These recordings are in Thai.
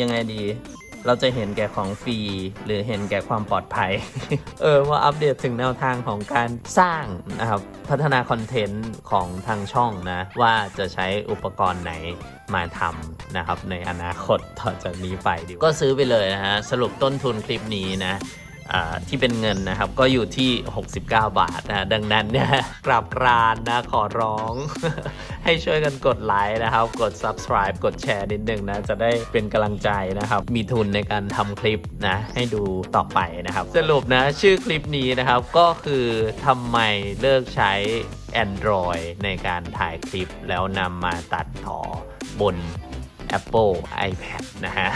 ยังไงดี เราจะเห็นแก่ของฟรี หรือเห็นแก่ความปลอดภัย เออว่าอัปเดตถึงแนวทางของการสร้างนะครับ พัฒนาคอนเทนต์ของทางช่องนะ ว่าจะใช้อุปกรณ์ไหนมาทำนะครับ ในอนาคตต่อจากนี้ไปดีก็ซื้อไปเลยนะฮะ สรุปต้นทุนคลิปนี้นะ ที่เป็นเงินนะครับก็อยู่ที่ 69 บาทนะดังนั้นเนี่ยกราบกรานนะขอร้อง ให้ช่วยกันกดไลค์นะครับ กด subscribe กดแชร์นิดนึงนะ จะได้เป็นกำลังใจนะครับ มีทุนในการทำคลิปนะ ให้ดูต่อไปนะครับ สรุปนะ ชื่อคลิปนี้นะครับ ก็คือทำไมเลิกใช้ Android ในการถ่ายคลิปแล้วนำมาตัดต่อบน Apple iPad นะฮะ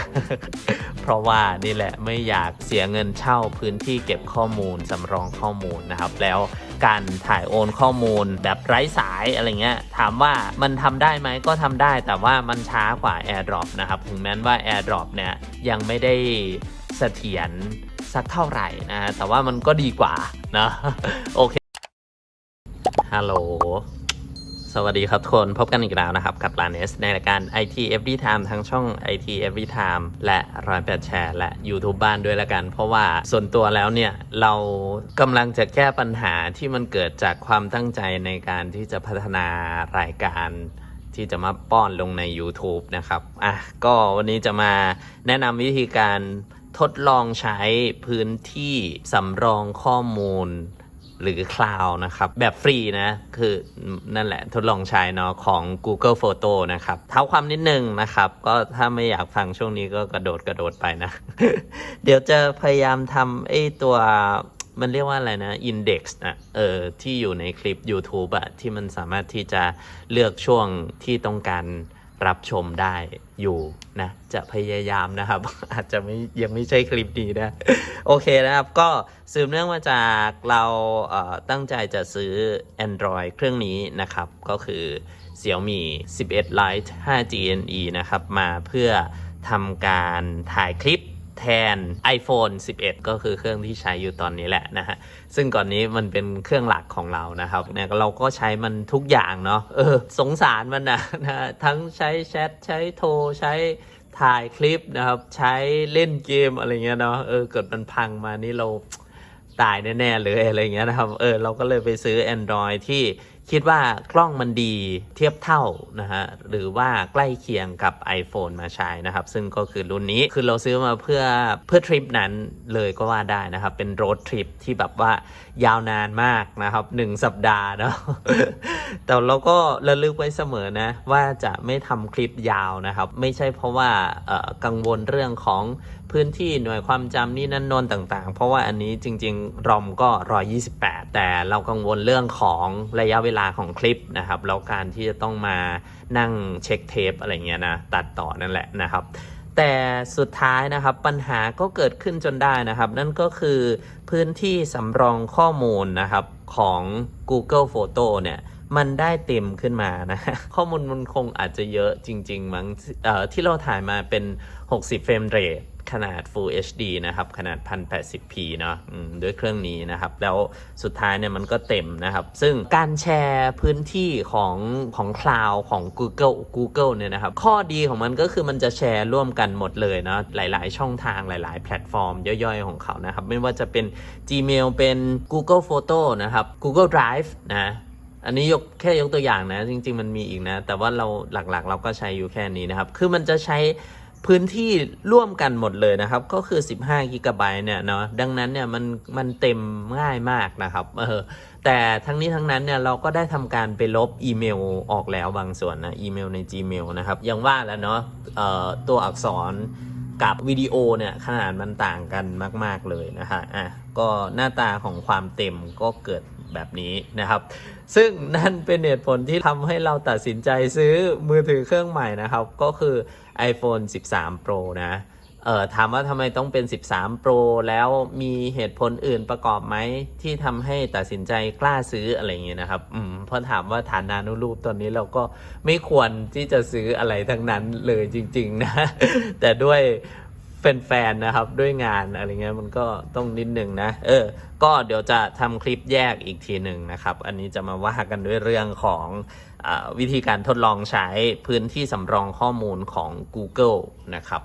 เพราะว่านี่แหละไม่อยากเสียเงินเช่าพื้นที่เก็บข้อมูลสำรองข้อมูลนะครับ แล้วการถ่ายโอนข้อมูลแบบไร้สายอะไรเงี้ยถามว่ามันทำได้ไหมก็ทำได้แต่ว่ามันช้ากว่า AirDrop นะครับ ถึงแม้ว่า AirDrop เนี่ยยังไม่ได้เสถียรสักเท่าไหร่นะฮะแต่ว่ามันก็ดีกว่านะโอเคฮัลโหล สวัสดีครับทุกคนพบกันอีกแล้วนะครับ กับลานเนสในรายการ IT Every Time ทั้งช่อง IT Every Time และรอยแปดแชร์และ YouTube บ้านด้วยละกัน เพราะว่าส่วนตัวแล้วเนี่ย เรากำลังจะแก้ปัญหาที่มันเกิดจากความตั้งใจในการที่จะพัฒนารายการที่จะมาป้อนลงใน YouTube นะครับอะก็วันนี้จะมาแนะนำวิธีการทดลองใช้พื้นที่สำรองข้อมูล หรือ Cloud นะครับแบบฟรีนะ คือนั่นแหละทดลองใช้เนาะของ Google Photo นะครับเท้าความนิดนึงนะครับ ก็ถ้าไม่อยากฟังช่วงนี้ก็กระโดดกระโดดไปนะ เดี๋ยวจะพยายามทำไอ้ตัวมันเรียกว่าอะไรนะ Index นะเออที่อยู่ในคลิป YouTube อะที่มันสามารถที่จะเลือกช่วงที่ต้องการ รับชมได้อยู่นะ จะพยายามนะครับ อาจจะไม่ยังไม่ใช่คลิปนี้นะ โอเคนะครับ ก็สืบเนื่องมาจากเราเตั้งใจจะซื้อ Android เครื่องนี้นะครับ ก็คือ Xiaomi 11 Lite 5G NE นะครับ มาเพื่อทำการถ่ายคลิป แทน iPhone 11 ก็คือเครื่องที่ใช้อยู่ตอนนี้แหละนะฮะ ซึ่งก่อนนี้มันเป็นเครื่องหลักของเรานะครับเนี่ยเราก็ใช้มันทุกอย่างเนาะเออสงสารมันนะนะทั้งใช้แชทใช้โทรใช้ถ่ายคลิปนะครับ ใช้เล่นเกมอะไรเงี้ยเนาะเออเกิดมันพังมานี่เรา ตายแน่ๆเลยอะไรเงี้ยนะครับเออเราก็เลยไปซื้อ Android ที่คิดว่ากล้องมันดีเทียบเท่านะฮะหรือว่าใกล้เคียงกับ iPhone มาใช้นะครับ ซึ่งก็คือรุ่นนี้คือเราซื้อมาเพื่อเพื่อทริปนั้นเลยก็ว่าได้นะครับ เป็นโรดทริปที่แบบว่ายาวนานมากนะครับหนึ่งสัปดาห์เนาะแต่เราก็ระลึกไว้เสมอนะ ว่าจะไม่ทำคลิปยาวนะครับ ไม่ใช่เพราะว่ากังวลเรื่องของ พื้นที่หน่วยความจำนี่นั่นโนนต่างๆ เพราะว่าอันนี้จริงๆ รอมก็ 128 แต่เรากังวลเรื่องของระยะเวลาของคลิปนะครับ แล้วการที่จะต้องมานั่งเช็คเทปอะไรเงี้ยนะ ตัดต่อนั่นแหละนะครับ แต่สุดท้ายนะครับปัญหาก็เกิดขึ้นจนได้นะครับ นั่นก็คือพื้นที่สำรองข้อมูลนะครับของ Google Photo เนี่ยมันได้เต็มขึ้นมานะข้อมูลมันคงอาจจะเยอะจริง ๆ มั้งเอ่อที่เราถ่ายมาเป็น 60 เฟรมเรท ขนาด Full HD นะครับ ขนาด 1080p เนาะด้วยเครื่องนี้นะครับ แล้วสุดท้ายเนี่ยมันก็เต็มนะครับ ซึ่งการแชร์พื้นที่ของของคลาวของ Google Google เนี่ยนะครับ ข้อดีของมันก็คือมันจะแชร์ร่วมกันหมดเลยเนาะหลาย ๆ ช่องทางหลาย ๆ แพลตฟอร์มย่อยๆ ของเขานะครับ ไม่ว่าจะเป็น Gmail เป็น Google Photo นะครับ Google Drive นะอันนี้ยกแค่ยกตัวอย่างนะ จริง ๆ มันมีอีกนะ แต่ว่าเราหลักๆ เราก็ใช้อยู่แค่นี้นะครับ คือมันจะใช้ พื้นที่ร่วมกันหมดเลยนะครับ ก็คือ 15กิกะไบต์เนี่ยเนาะดังนั้นเนี่ยมันมันเต็มง่ายมากนะครับเออแต่ทั้งนี้ทั้งนั้นเนี่ยเราก็ได้ทำการไปลบอีเมลออกแล้วบางส่วนนะอีเมลใน Gmail นะครับยังว่าแล้วเนาะเอ่อตัวอักษรกับวิดีโอเนี่ยขนาดมันต่างกันมาก ๆเลยนะฮะอะก็หน้าตาของความเต็มก็เกิดแบบนี้นะครับ ซึ่งนั่นเป็นเหตุผลที่ทำให้เราตัดสินใจซื้อมือถือเครื่องใหม่นะครับ ก็คือ iPhone 13 Pro นะเออถามว่าทำไมต้องเป็น 13 Pro แล้วมีเหตุผลอื่นประกอบไหม ที่ทำให้ตัดสินใจกล้าซื้ออะไรอย่างเงี้ยนะครับ อืมเพราะถามว่าฐานานุรูปตอนนี้เราก็ไม่ควรที่จะซื้ออะไรทั้งนั้นเลยจริง ๆ นะ แต่ด้วย แฟนๆนะครับด้วยงานอะไรเงี้ยมันก็ต้องนิดหนึ่งนะ เออ ก็เดี๋ยวจะทำคลิปแยกอีกทีหนึ่งนะครับ อันนี้จะมาว่ากันด้วยเรื่องของอวิธีการทดลองใช้พื้นที่สำรองข้อมูลของ Google นะครับ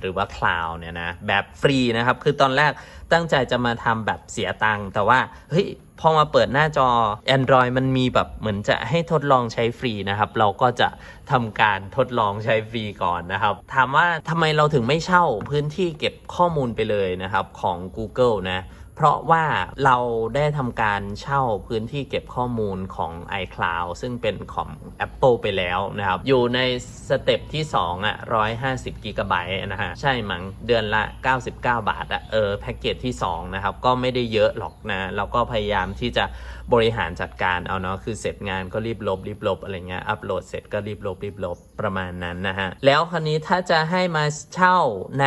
หรือว่าคลาวเนี่ยนะแบบฟรีนะครับ คือตอนแรกตั้งใจจะมาทำแบบเสียตังค์แต่ว่าเฮ้ยพอมาเปิดหน้าจอ Android มันมีแบบเหมือนจะให้ทดลองใช้ฟรีนะครับ เราก็จะทำการทดลองใช้ฟรีก่อนนะครับ ถามว่าทำไมเราถึงไม่เช่าพื้นที่เก็บข้อมูลไปเลยนะครับของ Google นะ เพราะว่าเราได้ทำการเช่าพื้นที่เก็บข้อมูลของ iCloud ซึ่งเป็นของ Apple ไปแล้วนะครับ อยู่ในสเต็ปที่ 2อะ150กิกะไบต์นะฮะ ใช่มั้งเดือนละ 99 บาทอะเออแพ็กเกจที่ 2 นะครับ ก็ไม่ได้เยอะหรอกนะเราก็พยายามที่จะบริหารจัดการเอาเนาะคือเสร็จงานก็รีบลบรีบลบอะไรเงี้ยอัปโหลดเสร็จก็รีบลบรีบลบประมาณนั้นนะฮะแล้วคราวนี้ถ้าจะให้มาเช่าใน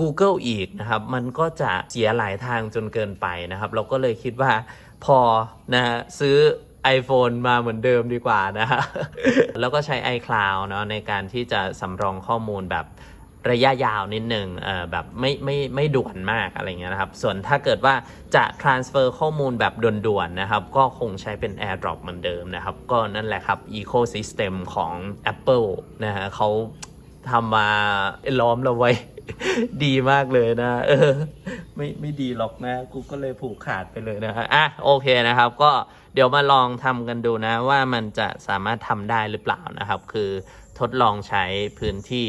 Google อีกนะครับ มันก็จะเสียหลายทางจนเกินไปนะครับ เราก็เลยคิดว่าพอนะซื้อ iPhone มาเหมือนเดิมดีกว่านะฮะ แล้วก็ใช้ iCloud เนาะในการที่จะสำรองข้อมูลแบบระยะยาวนิดหนึ่งเออแบบไม่ไม่ไม่ด่วนมากอะไรเงี้ยนะครับ ส่วนถ้าเกิดว่าจะ transfer ข้อมูลแบบด่วนๆนะครับ ก็คงใช้เป็น AirDrop เหมือนเดิมนะครับ ก็นั่นแหละครับ ecosystem ของ Apple นะฮะเขา ทำมาล้อมเราไว้ ดีมากเลยนะ เออ ไม่ไม่ดีหรอกนะ กูก็เลยผูกขาดไปเลยนะฮะอะโอเคนะครับ ก็เดี๋ยวมาลองทำกันดูนะ ว่ามันจะสามารถทำได้หรือเปล่านะครับ คือทดลองใช้พื้นที่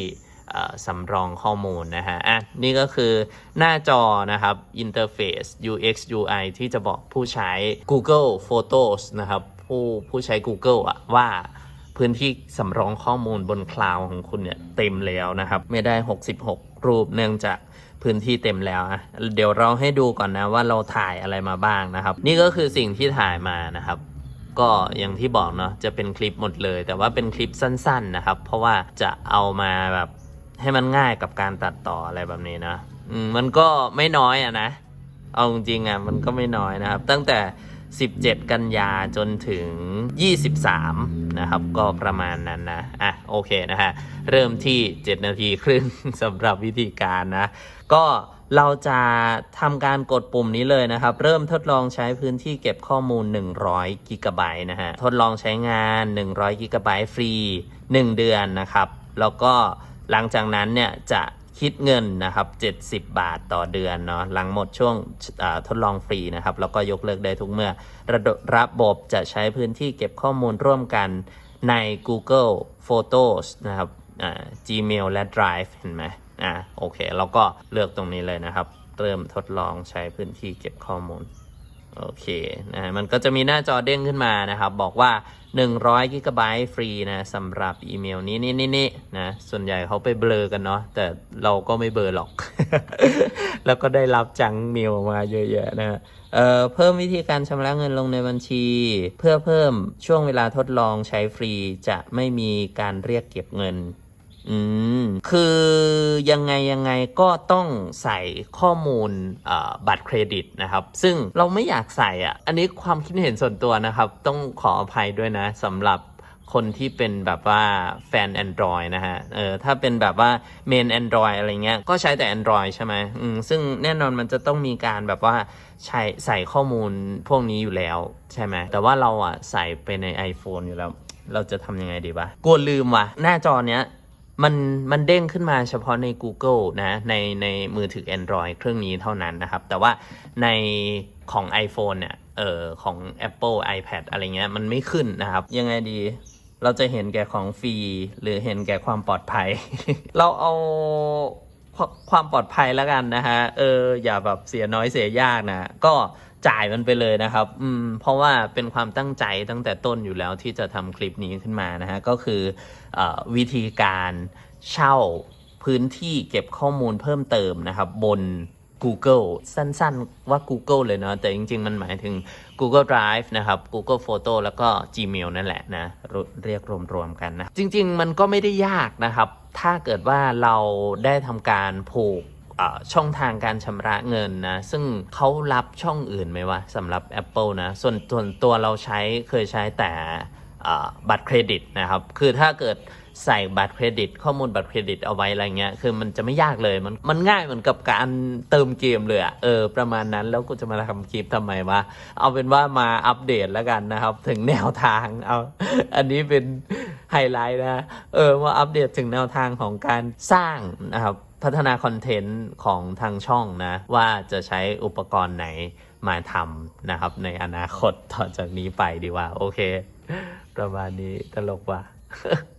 สำรองข้อมูลนะฮะ อะ นี่ก็คือหน้าจอนะครับ อินเทอร์เฟซ UX UI ที่จะบอกผู้ใช้ Google Photos นะครับ ผู้ผู้ใช้ Google อะว่า พื้นที่สำรองข้อมูลบนคลาวของคุณเนี่ยเต็มแล้วนะครับ ไม่ได้ 66 รูปเนื่องจากพื้นที่เต็มแล้วอะเดี๋ยวเราให้ดูก่อนนะว่าเราถ่ายอะไรมาบ้างนะครับ นี่ก็คือสิ่งที่ถ่ายมานะครับก็อย่างที่บอกเนาะจะเป็นคลิปหมดเลย แต่ว่าเป็นคลิปสั้นๆนะครับ เพราะว่าจะเอามาแบบให้มันง่ายกับการตัดต่ออะไรแบบนี้นะ อืมมันก็ไม่น้อยอะนะ เอาจริงๆอะมันก็ไม่น้อยนะครับ ตั้งแต่ 17 กันยาจนถึง 23 นะครับ ก็ประมาณนั้นนะ อะ โอเคนะฮะ เริ่มที่ 7 นาทีครึ่งสำหรับวิธีการนะ ก็เราจะทำการกดปุ่มนี้เลยนะครับ เริ่มทดลองใช้พื้นที่เก็บข้อมูล 100กิกะไบต์นะฮะ ทดลองใช้งาน 100กิกะไบต์ฟรี 1 เดือนนะครับ แล้วก็หลังจากนั้นเนี่ยจะ คิดเงินนะครับ 70 บาทต่อเดือนเนาะหลังหมดช่วงทดลองฟรีนะครับ แล้วก็ยกเลิกได้ทุกเมื่อ ระบบระบบจะใช้พื้นที่เก็บข้อมูลร่วมกันใน Google Photos นะครับ Gmail และ Drive เห็นไหมอ่าโอเค แล้วก็เลือกตรงนี้เลยนะครับ เริ่มทดลองใช้พื้นที่เก็บข้อมูล โอเคนะฮะมันก็จะมีหน้าจอเด้งขึ้นมานะครับ บอกว่า 100กิกบต์ฟรีนะสำหรับอีเมลนี้นี่นี่นี่นะส่วนใหญ่เขาไปเบลอกันเนาะแต่เราก็ไม่เบลอหรอก แล้วก็ได้รับจังเมลมาเยอะๆนะฮะเอ่อเพิ่มวิธีการชำระเงินลงในบัญชี เพื่อเพิ่มช่วงเวลาทดลองใช้ฟรีจะไม่มีการเรียกเก็บเงิน อืม คือยังไงยังไงก็ต้องใส่ข้อมูลบัตรเครดิตนะครับ ซึ่งเราไม่อยากใส่อะ อันนี้ความคิดเห็นส่วนตัวนะครับ ต้องขออภัยด้วยนะสำหรับคนที่เป็นแบบว่าแฟน Android นะฮะ เออ ถ้าเป็นแบบว่าเมน Android อะไรเงี้ย ก็ใช้แต่ Android ใช่ไหมอืม ซึ่งแน่นอนมันจะต้องมีการแบบว่าใช้ใส่ข้อมูลพวกนี้อยู่แล้วใช่ไหม แต่ว่าเราอะใส่ไปใน iPhone อยู่แล้ว เราจะทำยังไงดีวะ กลัวลืมว่ะ หน้าจอเนี้ย มันมันเด้งขึ้นมาเฉพาะใน Google นะในในมือถือ Android เครื่องนี้เท่านั้นนะครับ แต่ว่าในของ iPhone เนี่ยเออของ Apple iPad อะไรเงี้ยมันไม่ขึ้นนะครับ ยังไงดีเราจะเห็นแก่ของฟรีหรือเห็นแก่ความปลอดภัย เราเอาความปลอดภัยแล้วกันนะฮะเอออย่าแบบเสียน้อยเสียยากนะก็ จ่ายมันไปเลยนะครับ อืม เพราะว่าเป็นความตั้งใจตั้งแต่ต้นอยู่แล้วที่จะทำคลิปนี้ขึ้นมานะฮะ ก็คืออวิธีการเช่าพื้นที่เก็บข้อมูลเพิ่มเติมนะครับ บน Google สั้นๆว่า Google เลยเนาะแต่จริง ๆ มันหมายถึง Google Drive นะครับ Google Photo แล้วก็ Gmail นั่นแหละนะเรียกรวมๆกันนะ จริง ๆ มันก็ไม่ได้ยากนะครับ ถ้าเกิดว่าเราได้ทำการผูก ช่องทางการชำระเงินนะ ซึ่งเขารับช่องอื่นไหมวะสำหรับ Apple นะ ส่วนส่วนตัวเราใช้เคยใช้แต่บัตรเครดิตนะครับ คือถ้าเกิดใส่บัตรเครดิต ข้อมูลบัตรเครดิตเอาไว้อะไรเงี้ย คือมันจะไม่ยากเลย มันมันง่ายเหมือนกับการเติมเกมเลยอะเออ ประมาณนั้น แล้วกูจะมาทำคลิปทำไมวะ เอาเป็นว่ามาอัปเดตแล้วกันนะครับ ถึงแนวทาง เอา อันนี้เป็นไฮไลท์นะ เออ ว่าอัปเดตถึงแนวทางของการสร้างนะครับ พัฒนาคอนเทนต์ของทางช่องนะ ว่าจะใช้อุปกรณ์ไหนมาทำนะครับ ในอนาคตต่อจากนี้ไปดีว่า โอเค ประมาณนี้ตลกว่ะ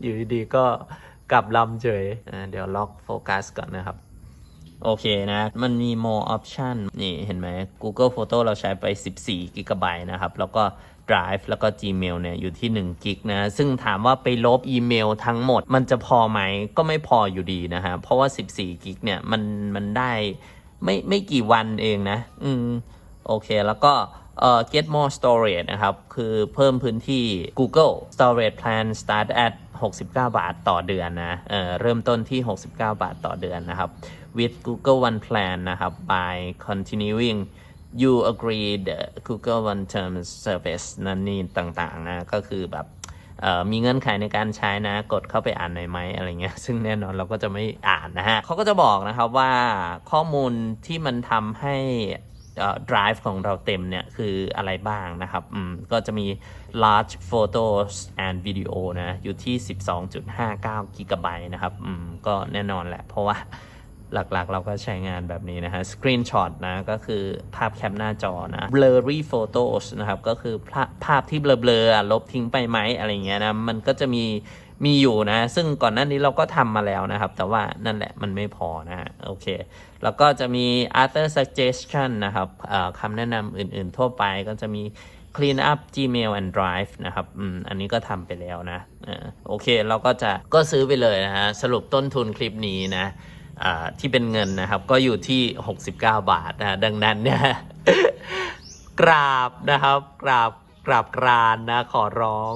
อยู่ดีๆก็กลับลำเฉยเดี๋ยวล็อกโฟกัสก่อนนะครับ โอเคนะ มันมี more option นี่เห็นไหม Google Photo เราใช้ไป 14กิกะไบต์นะครับ แล้วก็ Drive แล้วก็ Gmail เนี่ยอยู่ที่1กิกนะ ซึ่งถามว่าไปลบอีเมลทั้งหมด มันจะพอไหมก็ไม่พออยู่ดีนะฮะ เพราะว่า 14กิกเนี่ยมันมันได้ไม่ไม่กี่วันเองนะ อืม โอเคแล้วก็เอ่อ get more storage นะครับ คือเพิ่มพื้นที่ Google storage plan start at 69 บาทต่อเดือนนะเอ่อเริ่มต้นที่ 69 บาทต่อเดือนนะครับ with Google One plan นะครับ by continuing you agree the Google One terms service นั่นนี่ต่างๆนะ ก็คือแบบมีเงื่อนไขในการใช้นะ กดเข้าไปอ่านหน่อยไหมอะไรเงี้ย ซึ่งแน่นอนเราก็จะไม่อ่านนะฮะเขาก็จะบอกนะครับว่าข้อมูลที่มันทำให้ drive ของเราเต็มเนี่ย คืออะไรบ้างนะครับ อืม ก็จะมี large photos and video นะ อยู่ที่ 12.59 กิกะไบต์นะครับ อืม ก็แน่นอนแหละ เพราะว่า หลักๆ เราก็ใช้งานแบบนี้นะฮะ screenshot นะ ก็คือภาพแคปหน้าจอนะ blurry photos นะครับ ก็คือภาพที่เบลอๆลบทิ้งไปไหมอะไรเงี้ยนะ มันก็จะมีมีอยู่นะ ซึ่งก่อนหน้านี้เราก็ทำมาแล้วนะครับ แต่ว่านั่นแหละมันไม่พอนะฮะ โอเค แล้วก็จะมี other suggestion นะครับคำแนะนำอื่นๆทั่วไปก็จะมี clean up Gmail and Drive นะครับ อืม อันนี้ก็ทำไปแล้วนะออโอเค เราก็จะก็ซื้อไปเลยนะฮะ สรุปต้นทุนคลิปนี้นะ ที่เป็นเงินนะครับก็อยู่ที่ 69 บาทนะดังนั้นเนี่ยกราบนะครับ กราบกราบกรานนะขอร้อง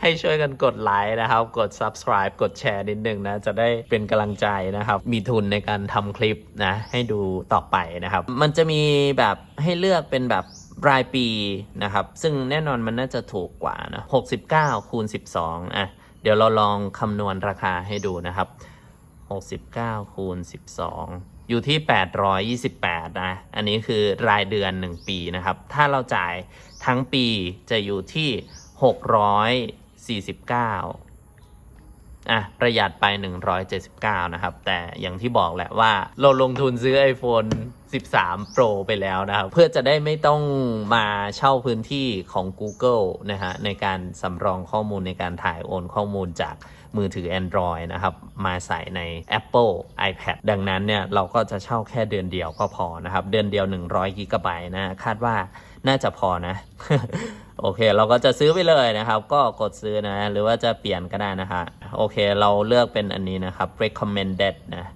ให้ช่วยกันกดไลค์นะครับ กด subscribe กดแชร์นิดนึงนะ จะได้เป็นกำลังใจนะครับ มีทุนในการทำคลิปนะ ให้ดูต่อไปนะครับ มันจะมีแบบให้เลือกเป็นแบบรายปีนะครับ ซึ่งแน่นอนมันน่าจะถูกกว่านะ69 คูณ 12 อะ เดี๋ยวเราลองคำนวณราคาให้ดูนะครับ 69คูณ12 อยู่ที่ 828 นะ อันนี้คือรายเดือน 1 ปีนะครับ ถ้าเราจ่ายทั้งปีจะอยู่ที่ 649อะประหยัดไป 179 นะครับ แต่อย่างที่บอกแหละว่า เราลงทุนซื้อ iPhone 13 Pro ไปแล้วนะครับ เพื่อจะได้ไม่ต้องมาเช่าพื้นที่ของ Google นะฮะในการสำรองข้อมูลในการถ่ายโอนข้อมูลจาก มือถือ Android นะครับ มาใส่ใน Apple iPad ดังนั้นเนี่ยเราก็จะเช่าแค่เดือนเดียวก็พอนะครับ เดือนเดียว 100กิกะไบต์นะ คาดว่าน่าจะพอนะ โอเค เราก็จะซื้อไปเลยนะครับ ก็กดซื้อนะ หรือว่าจะเปลี่ยนก็ได้นะคะโอเค เราเลือกเป็นอันนี้นะครับ recommended นะ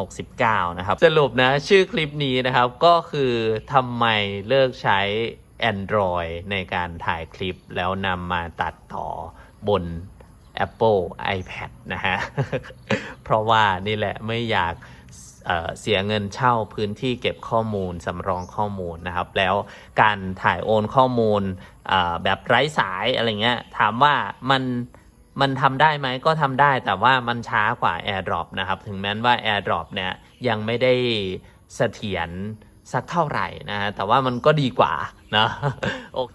69 นะครับ สรุปนะชื่อคลิปนี้นะครับก็คือทำไมเลิกใช้ Android ในการถ่ายคลิปแล้วนำมาตัดต่อบน Apple iPad นะฮะ เพราะว่านี่แหละไม่อยากเเสียเงินเช่าพื้นที่เก็บข้อมูลสำรองข้อมูลนะครับ แล้วการถ่ายโอนข้อมูลแบบไร้สายอะไรเงี้ยถามว่ามันมันทำได้ไหมก็ทำได้แต่ว่ามันช้ากว่า AirDrop นะครับ ถึงแม้ว่า AirDrop เนี่ยยังไม่ได้เสถียรสักเท่าไหร่นะฮะแต่ว่ามันก็ดีกว่านะโอเค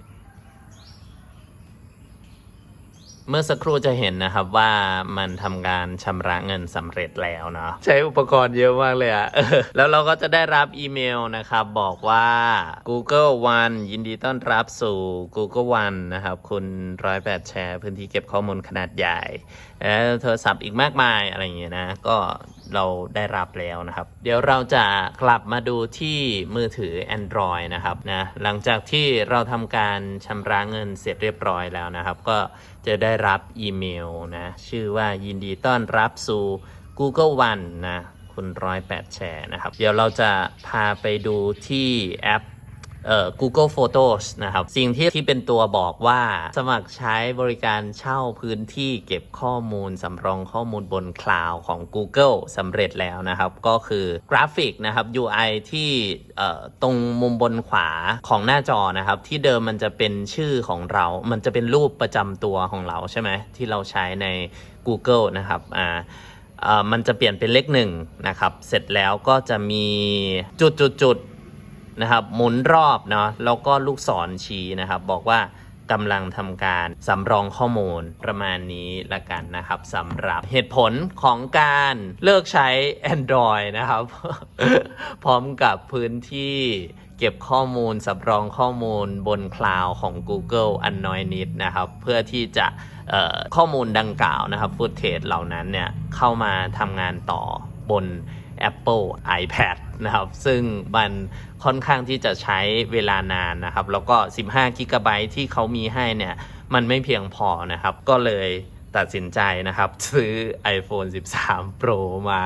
เมื่อสักครู่จะเห็นนะครับว่ามันทำการชำระเงินสำเร็จแล้วเนาะใช้อุปกรณ์เยอะมากเลยอะเออแล้วเราก็จะได้รับอีเมลนะครับ บอกว่า Google One ยินดีต้อนรับสู่ Google One นะครับ คุณร้อยแปดแชร์ พื้นที่เก็บข้อมูลขนาดใหญ่แล้วโทรศัพท์อีกมากมายอะไรอย่างเงี้ยนะ ก็เราได้รับแล้วนะครับ เดี๋ยวเราจะกลับมาดูที่มือถือ Android นะครับนะหลังจากที่เราทำการชำระเงินเสร็จเรียบร้อยแล้วนะครับ ก็ จะได้รับอีเมลนะ ชื่อว่ายินดีต้อนรับสู่ Google One นะ คุณร้อยแปดแชร์นะครับ เดี๋ยวเราจะพาไปดูที่แอป เอ่อ Google Photos นะครับ สิ่งที่ที่เป็นตัวบอกว่าสมัครใช้บริการเช่าพื้นที่เก็บข้อมูลสำรองข้อมูลบนคลาวด์ของ Google สำเร็จแล้วนะครับ ก็คือกราฟิกนะครับ UI ที่เอ่อตรงมุมบนขวาของหน้าจอนะครับ ที่เดิมมันจะเป็นชื่อของเรา มันจะเป็นรูปประจำตัวของเราใช่ไหมที่เราใช้ใน Google นะครับอ่ามันจะเปลี่ยนเป็นเลขหนึ่งนะครับ เสร็จแล้วก็จะมีจุดจุดจุด นะครับหมุนรอบเนาะแล้วก็ลูกศรชี้นะครับ บอกว่ากำลังทำการสำรองข้อมูลประมาณนี้ละกันนะครับสำหรับเหตุผลของการเลิกใช้ Android นะครับ พร้อมกับพื้นที่เก็บข้อมูลสำรองข้อมูลบนคลาวของ Google อันน้อยนิดนะครับ เพื่อที่จะข้อมูลดังกล่าวนะครับฟุตเทจเหล่านั้นเนี่ยเข้ามาทำงานต่อบน Apple iPad นะครับ ซึ่งมันค่อนข้างที่จะใช้เวลานานนะครับ แล้วก็ 15กิกะไบต์ที่เขามีให้เนี่ย มันไม่เพียงพอนะครับ ก็เลย ตัดสินใจนะครับ ซื้อ iPhone 13 Pro มา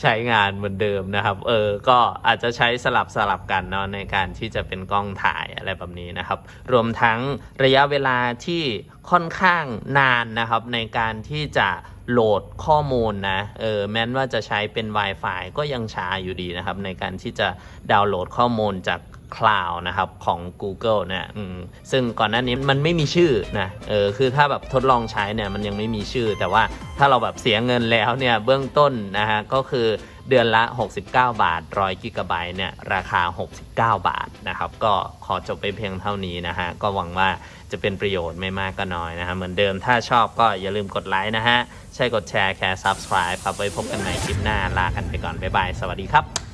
ใช้งานเหมือนเดิมนะครับ เออ ก็อาจจะใช้สลับสลับกันเนาะในการที่จะเป็นกล้องถ่ายอะไรแบบนี้นะครับ รวมทั้งระยะเวลาที่ค่อนข้างนานนะครับ ในการที่จะโหลดข้อมูลนะ เออ แม้นว่าจะใช้เป็น Wi-Fi ก็ยังช้าอยู่ดีนะครับ ในการที่จะดาวน์โหลดข้อมูลจาก คลาวนะครับของ Google เนี่ยอืมซึ่งก่อนหน้านี้มันไม่มีชื่อนะเออคือถ้าแบบทดลองใช้เนี่ยมันยังไม่มีชื่อ แต่ว่าถ้าเราแบบเสียเงินแล้วเนี่ยเบื้องต้นนะฮะก็คือเดือนละ 69 บาท 100กิกะไบต์เนี่ย ราคา 69 บาทนะครับ ก็ขอจบไปเพียงเท่านี้นะฮะ ก็หวังว่าจะเป็นประโยชน์ไม่มากก็น้อยนะฮะ เหมือนเดิมถ้าชอบก็อย่าลืมกดไลค์นะฮะ ใช่กดแชร์แค่ subscribe ครับไว้พบกันใหม่คลิปหน้า ลากันไปก่อน บ๊ายบาย สวัสดีครับ